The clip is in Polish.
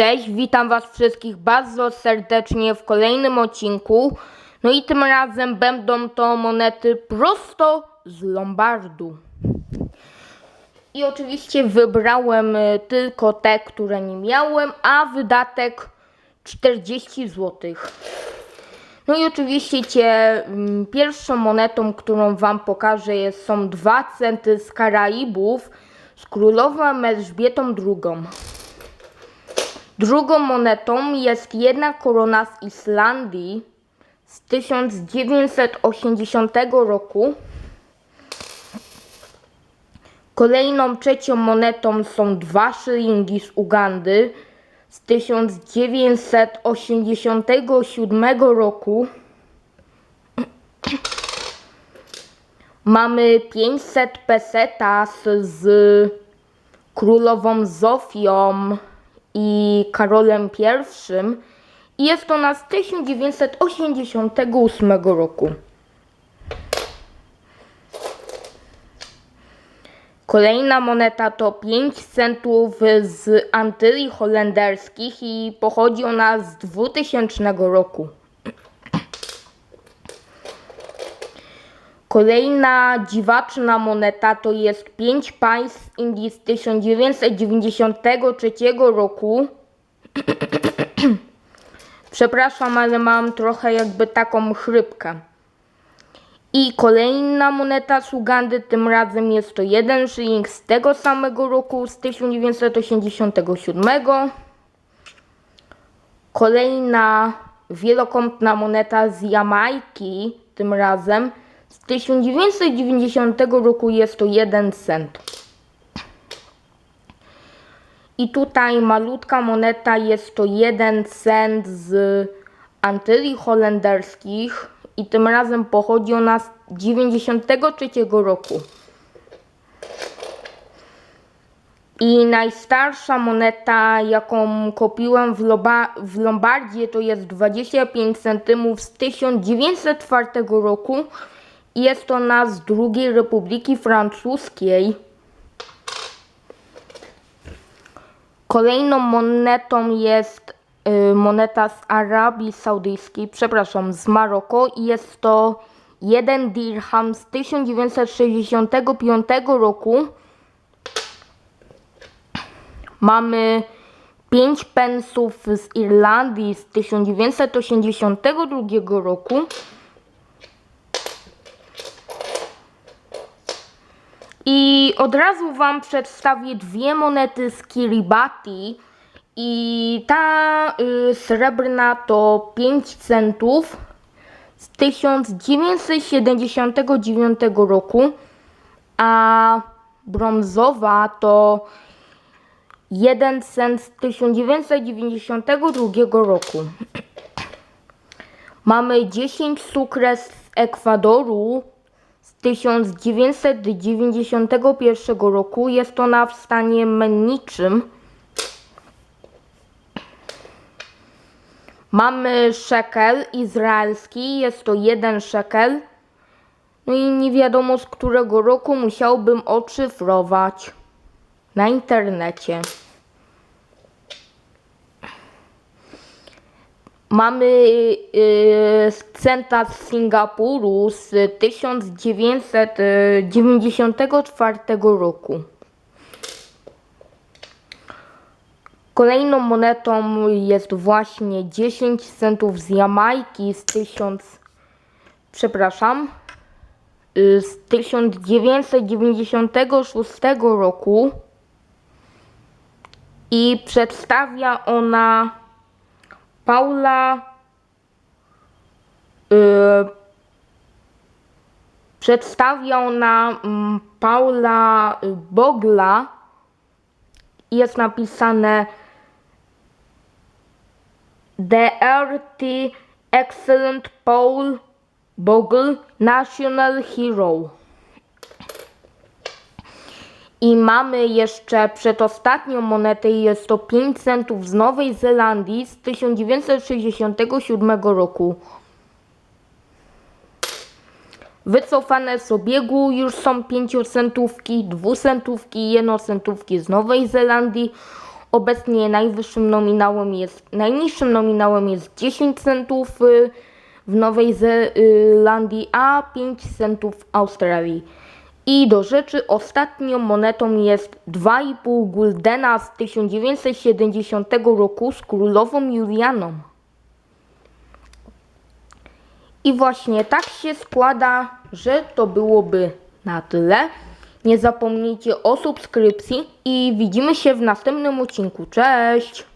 Cześć, witam Was wszystkich bardzo serdecznie w kolejnym odcinku. No i tym razem będą to monety prosto z Lombardu. I oczywiście wybrałem y, tylko te, które nie miałem, a wydatek 40 zł. No i oczywiście cie, mm, pierwszą monetą, którą Wam pokażę jest, są dwa centy z Karaibów z królową Elżbietą II. Drugą monetą jest jedna korona z Islandii z 1980 roku. Kolejną trzecią monetą są dwa szylingi z Ugandy z 1987 roku. Mamy 500 pesetas z królową Zofią i Karolem I. I jest to na z 1988 roku. Kolejna moneta to 5 centów z Antylii Holenderskich i pochodzi ona z 2000 roku. Kolejna dziwaczna moneta to jest 5 państw z Indii z 1993 roku. Przepraszam, ale mam trochę jakby taką chrypkę. I kolejna moneta z Ugandy, tym razem jest to jeden szyling z tego samego roku, z 1987. Kolejna wielokątna moneta z Jamajki, tym razem 1990 roku jest to 1 cent. I tutaj malutka moneta jest to 1 cent z Antylii Holenderskich i tym razem pochodzi ona z 93 roku. I najstarsza moneta, jaką kupiłem w, w Lombardzie, to jest 25 centymów z 1904 roku. Jest to ona z II Republiki Francuskiej. Kolejną monetą jest y, moneta z Arabii Saudyjskiej, przepraszam, z Maroko i jest to 1 dirham z 1965 roku. Mamy 5 pensów z Irlandii z 1982 roku. I od razu Wam przedstawię dwie monety z Kiribati. I ta y, srebrna to 5 centów z 1979 roku, a brązowa to 1 cent z 1992 roku. Mamy 10 sukres z Ekwadoru 1991 roku. Jest ona w stanie menniczym. Mamy szekel izraelski, jest to jeden szekel. No i nie wiadomo z którego roku musiałbym odszyfrować na internecie. Mamy centa z Singapuru z 1994 roku. Kolejną monetą jest właśnie 10 centów z Jamajki z 1000, przepraszam, y, z 1996 roku i przedstawia ona Paula y, przedstawia ona mm, Paula Bogla jest napisane The RT Excellent Paul Bogle National Hero. I mamy jeszcze przedostatnią monetę, i jest to 5 centów z Nowej Zelandii z 1967 roku. Wycofane z obiegu już są 5 centówki, 2 centówki, 1 centówki z Nowej Zelandii Obecnie najwyższym nominałem jest, najniższym nominałem jest 10 centów y, w Nowej Zelandii, a 5 centów w Australii. I do rzeczy ostatnią monetą jest 2,5 guldena z 1970 roku z królową Julianą. I właśnie tak się składa, że to byłoby na tyle. Nie zapomnijcie o subskrypcji i widzimy się w następnym odcinku. Cześć!